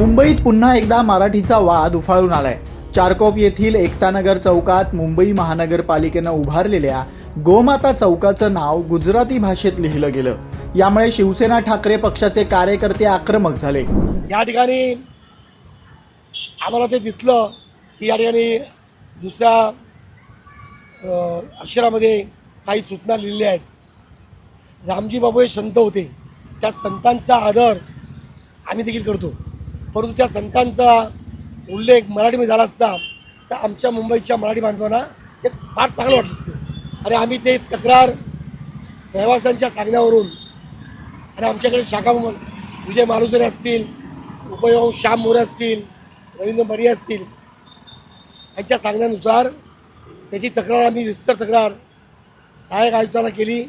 मुंबईत पुन्हा एकदा मराठीचा वाद उफाळून आलाय. चारकोप येथील एकतानगर चौकात मुंबई महानगरपालिकेनं उभारलेल्या गोमाता चौकाचं नाव गुजराती भाषेत लिहिलं गेलं. यामुळे शिवसेना ठाकरे पक्षाचे कार्यकर्ते आक्रमक झाले. या ठिकाणी आम्हाला ते दिसलं की या ठिकाणी दुसऱ्या अक्षरामध्ये काही सूचना लिहिल्या आहेत. रामजी बाबू हे संत होते. त्या संतांचा आदर आम्ही देखील करतो. परंतु त्या संतांचा उल्लेख मराठीमध्ये झाला असता तर आमच्या मुंबईच्या मराठी बांधवांना ते फार चांगलं वाटलं असतं. आणि आम्ही ते तक्रार रहिवाशांच्या सांगण्यावरून आणि आमच्याकडे शाखा विजय मालुसरे असतील उपयोग श्याम मोरे असतील रवींद्र मरी असतील यांच्या सांगण्यानुसार त्याची तक्रार आम्ही विस्तर तक्रार सहाय्यक आयुक्तांना केली.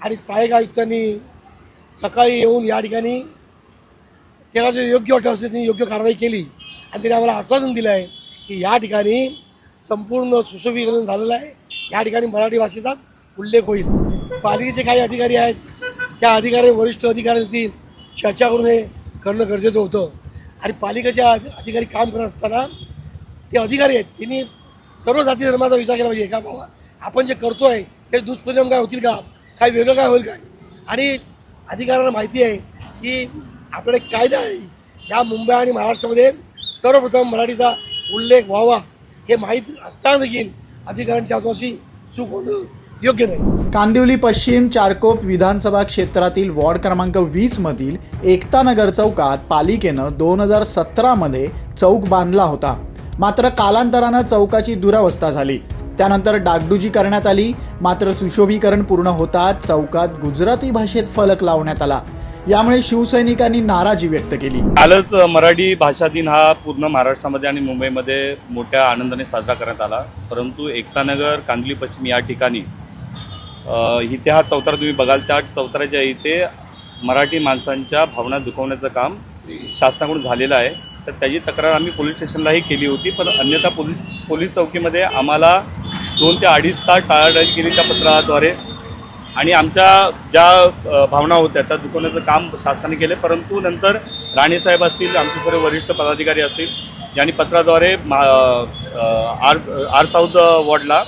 आणि सहाय्यक आयुक्तांनी सकाळी येऊन या ठिकाणी त्याला जे योग्य वाटत असेल त्यांनी योग्य कारवाई केली. आणि त्यांनी आम्हाला आश्वासन दिलं आहे की या ठिकाणी संपूर्ण सुशोभीकरण झालेलं आहे. या ठिकाणी मराठी भाषेचाच उल्लेख होईल. पालिकेचे काही अधिकारी आहेत. त्या अधिकारी वरिष्ठ अधिकाऱ्यांशी चर्चा करून हे करणं गरजेचं होतं. आणि पालिकेचे अधिकारी काम करत असताना ते अधिकारी आहेत त्यांनी सर्व जाती धर्माचा विचार केला पाहिजे. का बाबा आपण जे करतो आहे ते दुष्परिणाम काय होतील का? काय वेगळं काय होईल काय? आणि अधिकाऱ्यांना माहिती आहे की आपल्याकडे कायदा आहे. या मुंबई आणि महाराष्ट्रामध्ये सर्वप्रथम मराठीचा उल्लेख व्हावा हे माहीत असताना देखील अधिकाऱ्यांच्या हातवाशी चूक होणं योग्य नाही. कांदिवली पश्चिम चारकोप विधानसभा क्षेत्रातील वॉर्ड क्रमांक वीस मधील एकतानगर चौकात पालिकेनं दोन हजार सतरामध्ये चौक बांधला होता. मात्र कालांतरानं चौकाची दुरावस्था झाली. त्यानंतर डागडुजी करण्यात आली. मात्र सुशोभीकरण पूर्ण होताच चौकात गुजराती भाषेत फलक लावण्यात आला. यामुळे शिवसैनिकांनी नाराजी व्यक्त केली. कालच मराठी भाषा दिन हा पूर्ण महाराष्ट्रामध्ये आणि मुंबईमध्ये मोठ्या आनंदाने साजरा करण्यात आला. परंतु एकतानगर कांदली पश्चिम या ठिकाणी इथे हा चौतारा तुम्ही बघाल त्या चौताराच्या इथे मराठी माणसांच्या भावना दुखवण्याचं काम शासनाकडून झालेलं आहे. तर त्याची तक्रार आम्ही पोलीस स्टेशनलाही केली होती पण अन्यथा पोलीस पोलीस चौकीमध्ये आम्हाला दोन ते अडीच तास टाळाटाळी केली त्या पत्राद्वारे. आणि आमच्या ज्या भावना होत्या त्या दुखवण्याचं काम शासनाने केले परंतु नंतर राणेसाहेब असतील आमचे सर्व वरिष्ठ पदाधिकारी असतील यांनी पत्राद्वारे मा- आर आर साऊथ वॉर्डला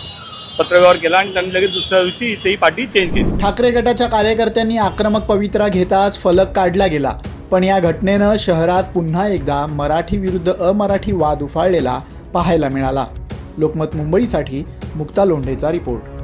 पत्रव्यवहार केला आणि त्यांनी लगेच दुसऱ्या दिवशी तेही पार्टी चेंज केली. ठाकरे गटाच्या कार्यकर्त्यांनी आक्रमक पवित्रा घेताच फलक काढला गेला. पण या घटनेनं शहरात पुन्हा एकदा मराठी विरुद्ध अमराठी वाद उफाळलेला पाहायला मिळाला. लोकमत मुंबईसाठी मुक्ता लोंढेचा रिपोर्ट.